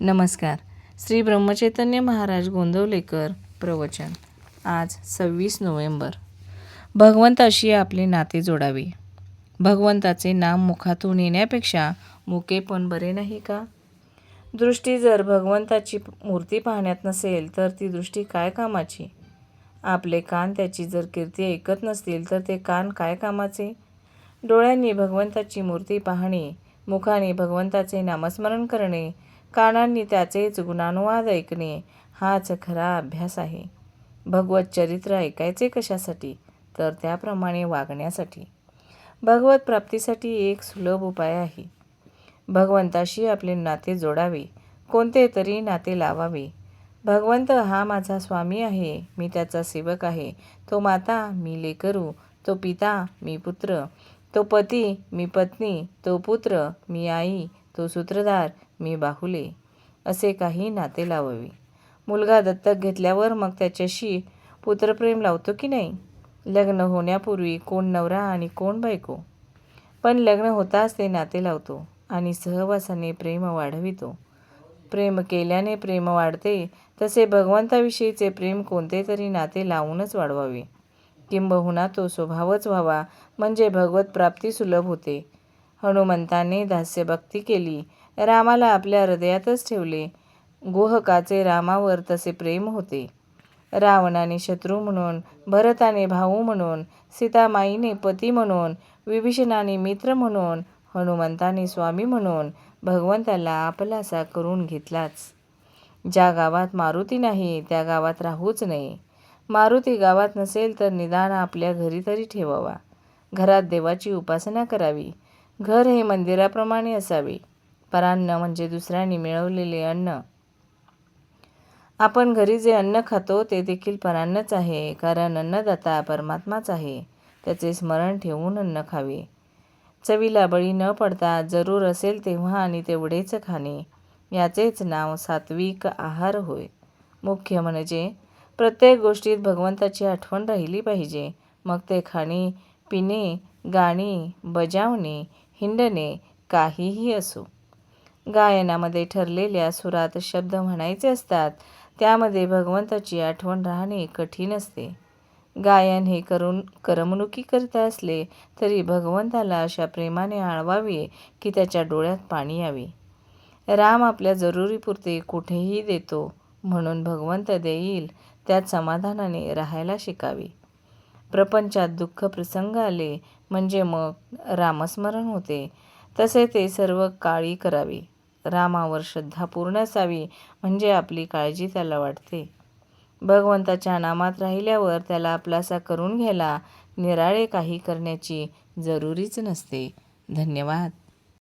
नमस्कार. श्री ब्रह्मचैतन्य महाराज गोंदवलेकर प्रवचन. आज सव्वीस नोव्हेंबर. भगवंताशी आपले नाते जोडावे. भगवंताचे नाम मुखातून येण्यापेक्षा मुके पण बरे नाही का? दृष्टी जर भगवंताची मूर्ती पाहण्यात नसेल तर ती दृष्टी काय कामाची? आपले कान त्याची जर कीर्ती ऐकत नसतील तर ते कान काय कामाचे? डोळ्यांनी भगवंताची मूर्ती पाहणे मुखाने भगवंताचे नामस्मरण करणे कानांनी त्याचेच गुणानुवाद ऐकणे हाच खरा अभ्यास आहे. भगवत चरित्र ऐकायचे कशासाठी? तर त्याप्रमाणे वागण्यासाठी. भगवत प्राप्तीसाठी एक सुलभ उपाय आहे. भगवंताशी आपले नाते जोडावे कोणते तरी नाते लावावे. भगवंत हा माझा स्वामी आहे मी त्याचा सेवक आहे. तो माता मी लेकरू तो पिता मी पुत्र. तो पती मी पत्नी. तो पुत्र मी आई. तो सूत्रधार मी बाहुले असे काही नाते लावावे. मुलगा दत्तक घेतल्यावर मग त्याच्याशी पुत्रप्रेम लावतो की नाही? लग्न होण्यापूर्वी कोण नवरा आणि कोण बायको? पण लग्न होताच ते नाते लावतो आणि सहवासाने प्रेम वाढवितो. प्रेम केल्याने प्रेम वाढते तसे भगवंताविषयीचे प्रेम कोणते तरी नाते लावूनच वाढवावे. किंबहुना तो स्वभावच व्हावा म्हणजे भगवत प्राप्ती सुलभ होते. हनुमंताने दास्यभक्ती केली. रामाला आपल्या हृदयातच ठेवले. गोहकाचे रामावर तसे प्रेम होते. रावणाने शत्रू म्हणून भरताने भाऊ म्हणून सीतामाईने पती म्हणून विभीषणाने मित्र म्हणून हनुमंताने स्वामी म्हणून भगवंताला आपलासा करून घेतलाच. ज्या गावात मारुती नाही त्या गावात राहूच नये. मारुती गावात नसेल तर निदान आपल्या घरी तरी ठेवावा. घरात देवाची उपासना करावी. घर हे मंदिराप्रमाणे असावे. परान्न म्हणजे दुसऱ्यांनी मिळवलेले अन्न. आपण घरी जे अन्न खातो ते देखील परान्नच आहे कारण अन्नदाता परमात्माच आहे. त्याचे स्मरण ठेवून अन्न खावे. चवीला बळी न पडता जरूर असेल तेव्हा आणि तेवढेच खाणे. याचेच नाव सात्विक आहार होय. मुख्य म्हणजे प्रत्येक गोष्टीत भगवंताची आठवण राहिली पाहिजे. मग ते खाणे पिणे गाणे बजावणे हिंडणे काहीही असो. गायनामध्ये ठरलेल्या सुरात शब्द म्हणायचे असतात त्यामध्ये भगवंताची आठवण राहणे कठीण असते. गायन हे करून करमणुकी करता असले तरी भगवंताला अशा प्रेमाने आळवावे की त्याच्या डोळ्यात पाणी यावे. राम आपल्या जरुरीपुरते कुठेही देतो म्हणून भगवंत देईल त्यात समाधानाने राहायला शिकावे. प्रपंचात दुःख प्रसंग आले म्हणजे मग रामस्मरण होते. तसे ते सर्व काळी करावी. रामावर श्रद्धा पूर्ण असावी म्हणजे आपली काळजी त्याला वाटते. भगवंताच्या नामात राहिल्यावर त्याला आपलासा करून घ्यायला निराळे काही करण्याची जरुरीच नसते. धन्यवाद.